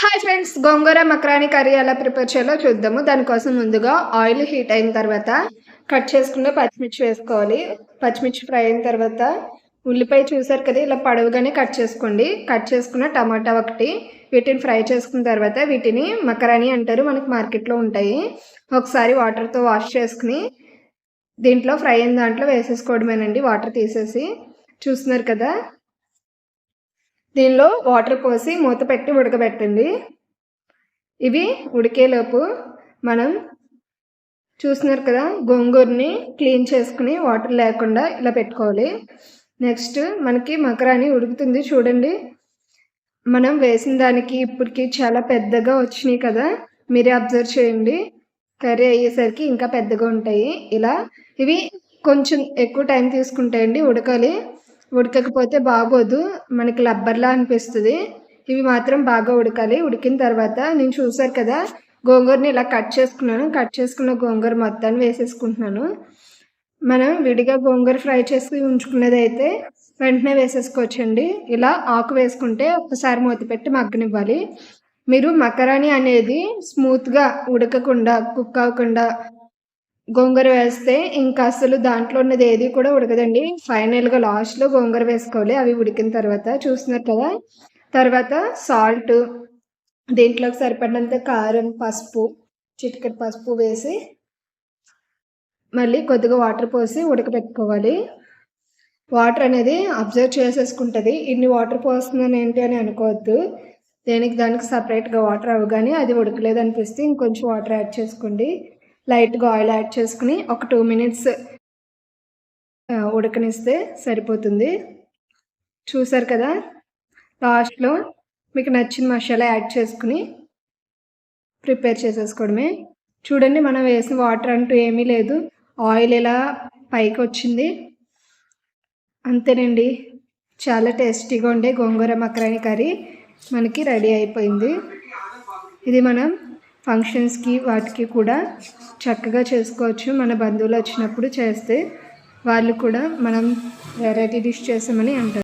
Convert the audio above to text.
Hi friends gongura మక్రాని curry ఎలా prepare చేయాలో చూద్దాము. దానికోసం ముందుగా ఆయిల్ హీట్ అయిన తర్వాత కట్ చేసుకున్న పచ్చిమిర్చి వేసుకోవాలి. పచ్చిమిర్చి ఫ్రై అయిన తర్వాత ఉల్లిపాయ చూసారు కదా ఇలా పడవగానే కట్ చేసుకోండి. కట్ చేసుకున్న టమాటా ఒకటి వీటిని ఫ్రై చేసుకున్న తర్వాత వీటిని మకరాని అంటారు మనకి మార్కెట్లో ఉంటాయి. ఒకసారి వాటర్తో వాష్ చేసుకుని దీంట్లో ఫ్రై అయిన దాంట్లో వేసేసుకోవడమేనండి వాటర్ తీసేసి. చూస్తున్నారు కదా దీనిలో వాటర్ పోసి మూత పెట్టి ఉడకబెట్టండి. ఇవి ఉడికేలోపు మనం చూస్తున్నారు కదా గోంగూరని క్లీన్ చేసుకుని వాటర్ లేకుండా ఇలా పెట్టుకోవాలి. నెక్స్ట్ మనకి మకరాని ఉడుకుతుంది చూడండి. మనం వేసిన దానికి ఇప్పటికి చాలా పెద్దగా వచ్చినాయి కదా మీరే అబ్జర్వ్ చేయండి. కర్రీ అయ్యేసరికి ఇంకా పెద్దగా ఉంటాయి. ఇలా ఇవి కొంచెం ఎక్కువ టైం తీసుకుంటాయండి ఉడకాలి. ఉడకకపోతే బాగోదు. మనకి లబ్బర్లా అనిపిస్తుంది. ఇవి మాత్రం బాగా ఉడకాలి. ఉడికిన తర్వాత నేను చూసారు కదా గోంగూరని ఇలా కట్ చేసుకున్నాను. కట్ చేసుకున్న గోంగూర మొత్తాన్ని వేసేసుకుంటున్నాను. మనం విడిగా గోంగూర ఫ్రై చేసి ఉంచుకున్నది అయితే వెంటనే వేసేసుకోవచ్చండి. ఇలా ఆకు వేసుకుంటే ఒకసారి మూత పెట్టి మగ్గనివ్వాలి. మీరు మకరాని అనేది స్మూత్గా ఉడకకుండా కుక్ అవ్వకుండా గోంగూర వేస్తే ఇంకా అసలు దాంట్లో ఉన్నది ఏది కూడా ఉడకదండి. ఫైనల్గా లాస్ట్లో గోంగూర వేసుకోవాలి. అవి ఉడికిన తర్వాత చూస్తున్నారు కదా? తర్వాత సాల్ట్ దీంట్లోకి సరిపడినంత కారం పసుపు చిటికెట్ పసుపు వేసి మళ్ళీ కొద్దిగా వాటర్ పోసి ఉడకబెట్టుకోవాలి వాటర్ అనేది అబ్జర్వ్ చేసేసుకుంటుంది. ఇన్ని వాటర్ పోస్తున్నాను ఏంటి అని అనుకోవద్దు. దేనికి దానికి సపరేట్గా వాటర్ అవ్వగానే అది ఉడకలేదు అనిపిస్తే ఇంకొంచెం వాటర్ యాడ్ చేసుకోండి. లైట్గా ఆయిల్ యాడ్ చేసుకుని ఒక టూ మినిట్స్ ఉడకనిస్తే సరిపోతుంది. చూసారు కదా? లాస్ట్లో మీకు నచ్చిన మసాలా యాడ్ చేసుకుని ప్రిపేర్ చేసేసుకోవడమే. చూడండి మనం వేసిన వాటర్ అంటూ ఏమీ లేదు. ఆయిల్ ఇలా పైకి వచ్చింది. అంతేనండి. చాలా టేస్టీగా ఉండే గోంగూర మకరాని కర్రీ మనకి రెడీ అయిపోయింది. ఇది మనం ఫంక్షన్స్కి వాటికి కూడా చక్కగా చేసుకోవచ్చు. మన బంధువులు వచ్చినప్పుడు చేస్తే వాళ్ళు కూడా మనం వెరైటీ డిష్ చేసామని అంటారు.